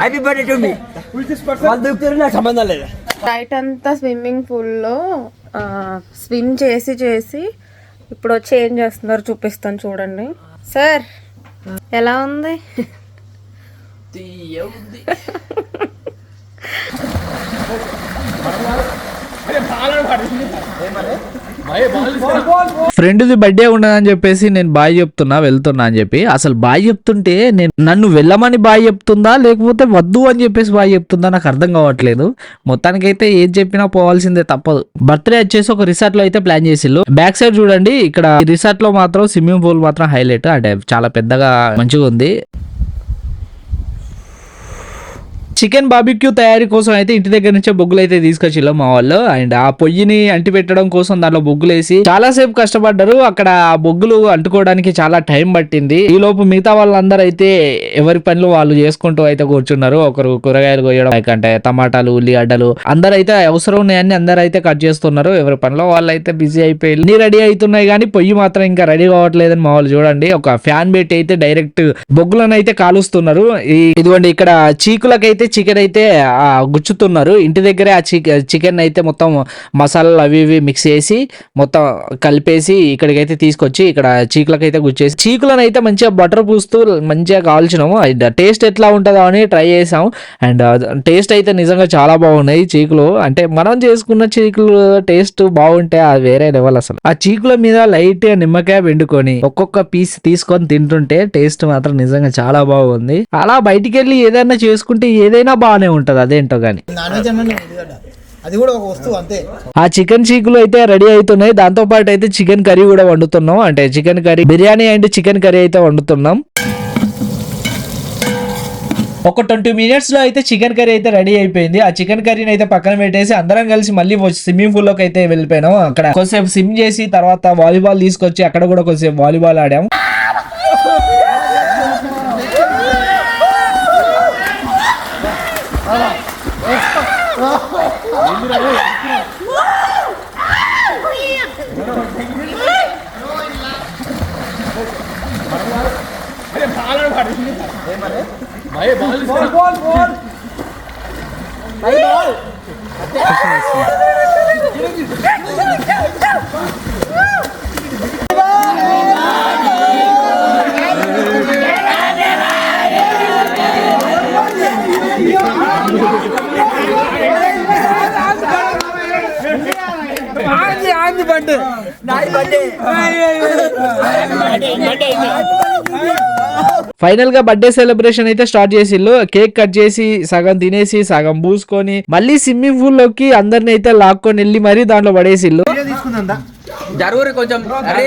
Happy birthday to me వాళ్ళు దూకుతారు నాకు సంబంధం లేదు. నైట్ అంతా స్విమ్మింగ్ పూల్లో స్విమ్ చేసి చేసి ఇప్పుడు వచ్చి ఏం చేస్తున్నారు చూపిస్తాను చూడండి. సార్ ఎలా ఉంది? ఫ్రెండ్ది బర్త్డే ఉండదని చెప్పేసి నేను బాయ్ చెప్తున్నా వెళ్తున్నా అని చెప్పి. అసలు బాయ్ చెప్తుంటే నేను నన్ను వెళ్ళమని బాయ్ చెప్తుందా లేకపోతే వద్దు అని చెప్పేసి బాయ్ చెప్తుందా నాకు అర్థం కావట్లేదు. మొత్తానికైతే ఏది చెప్పినా పోవాల్సిందే తప్పదు. బర్త్డే వచ్చేసి ఒక రిసార్ట్లో అయితే ప్లాన్ చేసిల్లు. బ్యాక్ సైడ్ చూడండి ఇక్కడ రిసార్ట్లో మాత్రం స్విమ్మింగ్ పూల్ మాత్రం హైలైట్. అంటే చాలా పెద్దగా మంచిగా ఉంది. చికెన్ బాబిక్యూ తయారీ కోసం అయితే ఇంటి దగ్గర నుంచే బొగ్గులు అయితే తీసుకొచ్చిల్లు మా వాళ్ళు. అండ్ ఆ పొయ్యిని అంటి పెట్టడం కోసం దాంట్లో బొగ్గులు వేసి చాలా సేపు కష్టపడ్డారు. అక్కడ ఆ బొగ్గులు అంటుకోవడానికి చాలా టైం పట్టింది. ఈ లోపు మిగతా వాళ్ళందరూ అయితే ఎవరి పనులు వాళ్ళు చేసుకుంటూ అయితే కూర్చున్నారు. ఒకరు కూరగాయలు కోయడం అంటే టమాటాలు ఉల్లిగడ్డలు అందరూ అయితే అవసరం ఉన్నాయని అందరూ అయితే కట్ చేస్తున్నారు. ఎవరి పనిలో వాళ్ళు అయితే బిజీ అయిపోయి అన్ని రెడీ అవుతున్నాయి కానీ పొయ్యి మాత్రం ఇంకా రెడీ కావట్లేదని మా వాళ్ళు చూడండి. ఒక ఫ్యాన్ పెట్టి అయితే డైరెక్ట్ బొగ్గులను అయితే కాలుస్తున్నారు ఇదిగోండి ఇక్కడ చీకులకైతే చికెన్ అయితే గుచ్చుతున్నారు. ఇంటి దగ్గరే ఆ చికెన్ అయితే మొత్తం మసాలాలు అవి ఇవి మిక్స్ చేసి మొత్తం కలిపేసి ఇక్కడికైతే తీసుకొచ్చి ఇక్కడ చీకులకైతే గుచ్చేసి చీకులను అయితే మంచిగా బటర్ పూస్తూ మంచిగా కాల్చినాము. టేస్ట్ ఎట్లా ఉంటుందో అని ట్రై చేసాము. అండ్ టేస్ట్ అయితే నిజంగా చాలా బాగున్నాయి చీకులు. అంటే మనం చేసుకున్న చీకులు టేస్ట్ బాగుంటే అది వేరే లెవెల్ అసలు. ఆ చీకుల మీద లైట్ నిమ్మకాయ పిండుకొని ఒక్కొక్క పీస్ తీసుకొని తింటుంటే టేస్ట్ మాత్రం నిజంగా చాలా బాగుంది. అలా బయటికి వెళ్ళి ఏదైనా చేసుకుంటే ఏదైనా బాగానే ఉంటది అదేంటో ఉల్లిగడ్డ అది కూడా ఒక వస్తువు అంతే. ఆ చికెన్ చీకులు అయితే రెడీ అవుతున్నాయి. దాంతో పాటు అయితే చికెన్ కర్రీ కూడా వండుతున్నాం. అంటే chicken curry biryani and chicken curry అయితే వండుతున్నాం. ఒక ట్వంటీ మినిట్స్లో అయితే చికెన్ కర్రీ అయితే రెడీ అయిపోయింది. ఆ చికెన్ కర్రీని అయితే పక్కన పెట్టేసి అందరం కలిసి మళ్ళీ స్విమ్మింగ్ పూల్లోకి అయితే వెళ్ళిపోయినాం. అక్కడ కొంచెంసేపు స్విమ్ చేసి తర్వాత వాలీబాల్ తీసుకొచ్చి అక్కడ కూడా కొంచెంసేపు వాలీబాల్ भाई बॉल बॉल बॉल बॉल भाई बॉल ஆஞ்சு பண்டு நாய் பண்டு ఫైనల్గా బర్త్డే సెలబ్రేషన్ అయితే స్టార్ట్ చేసిల్లు కేక్ కట్ చేసి సగం తినేసి సగం పూసుకొని మళ్ళీ స్విమ్మింగ్ పూల్లోకి అందరిని అయితే లాక్కొని వెళ్ళి మరీ దాంట్లో పడేసిల్లు జరుగురు కొంచెం అరే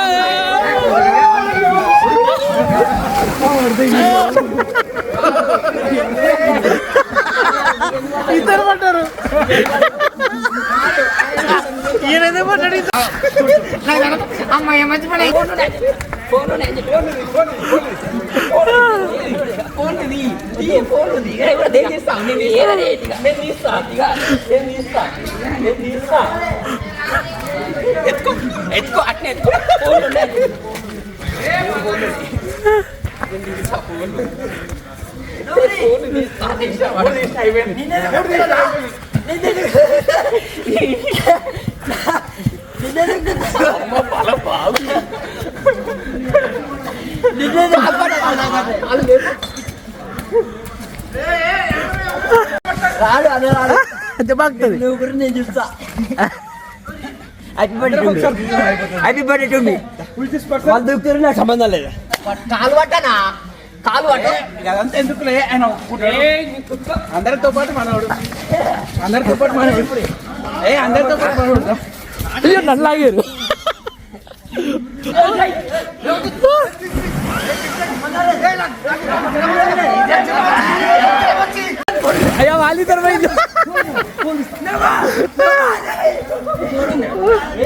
ఎవరికి రూపంలో పెట్టాలి ఎత్తుకో అట్నే ఎత్తుకో. ఫోన్ ఉన్నాయి. రాడు అదే రాడు నువ్వు గురించి నేను చూస్తా happy birthday happy birthday to me వాళ్ళు దూకుతారు నాకు సంబంధం లేదు? కాలు పట్టనా కాలు అదంతా ఎందుకులే ఆయన అందరితో పాటు మనవాడు అందరితో పాటు మనవాడు ఏ అందరితో అయ్యో నన్ను లాగారు అయ్యా వాళ్ళు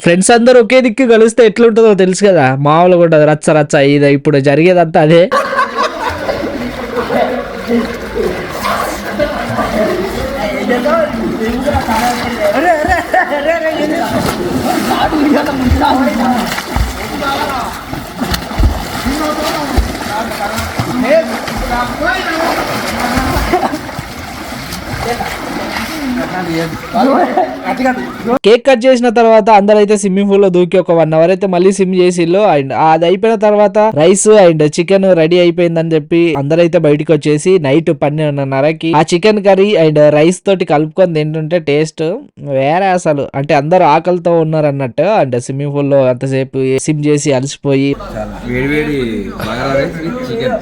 ఫ్రెండ్స్ అందరూ ఒకే దిక్కు కలిస్తే ఎట్లుంటుందో తెలుసు కదా మామూలుగా ఉండదు రచ్చ రచ్చ ఇది ఇప్పుడు జరిగేదంతా అదే కేక్ కట్ చేసిన తర్వాత అందరూ అయితే స్విమ్మింగ్ పూల్లో దూకి ఒక వన్ అవర్ అయితే మళ్ళీ స్విమ్ చేసిల్లు అండ్ అది అయిపోయిన తర్వాత రైస్ అండ్ చికెన్ రెడీ అయిపోయిందని చెప్పి అందరైతే బయటకు వచ్చేసి నైట్ పన్నెండున్నరకి ఆ చికెన్ కర్రీ అండ్ రైస్ తోటి కలుపుకొని తింటుంటే టేస్ట్ వేరే అసలు. అంటే అందరూ ఆకలితో ఉన్నారు అన్నట్టు అండ్ స్విమ్మింగ్ పూల్లో అంతసేపు స్విమ్ చేసి అలసిపోయి. చికెన్.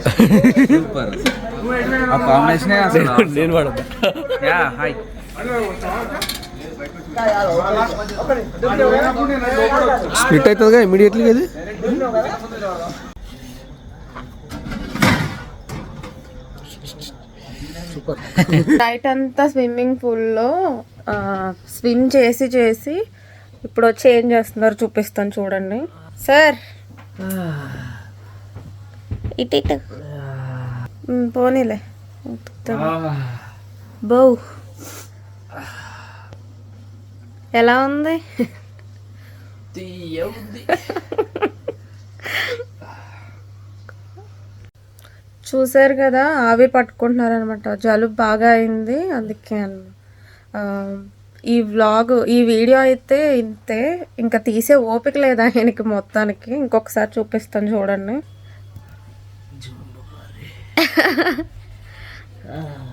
నేను స్ప్లిట్ అవుతుందిగా ఇమీడియట్లీ అది నైట్ అంతా స్విమ్మింగ్ పూల్లో స్విమ్ చేసి చేసి ఇప్పుడు చేంజ్ చేస్తున్నారు చూపిస్తాను చూడండి. సార్! ఇటు ఇటు. పోనీలే. బౌ. ఎలా ఉంది? చూసారు కదా ఆవిరి పట్టుకుంటున్నారు అనమాట జలుబు బాగా అయింది అందుకే ఈ వ్లాగ్ ఈ వీడియో అయితే ఇంతే. ఇంకా తీసే ఓపిక లేదు ఆయనకి మొత్తానికి. ఇంకొకసారి చూపిస్తాను చూడండి.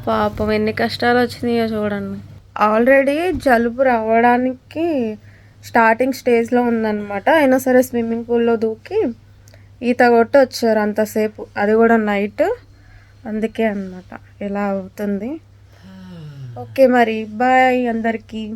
పాపం ఎన్ని కష్టాలు వచ్చినాయో చూడండి. ఆల్రెడీ జలుబు రావడానికి స్టార్టింగ్ స్టేజ్లో ఉందన్నమాట. అయినా సరే స్విమ్మింగ్ పూల్లో దూకి ఈత కొట్టి వచ్చారు అంతసేపు. అది కూడా నైట్. అందుకే అన్నమాట. ఇలా అవుతుంది? ఓకే మరి. బాయ్ అందరికీ.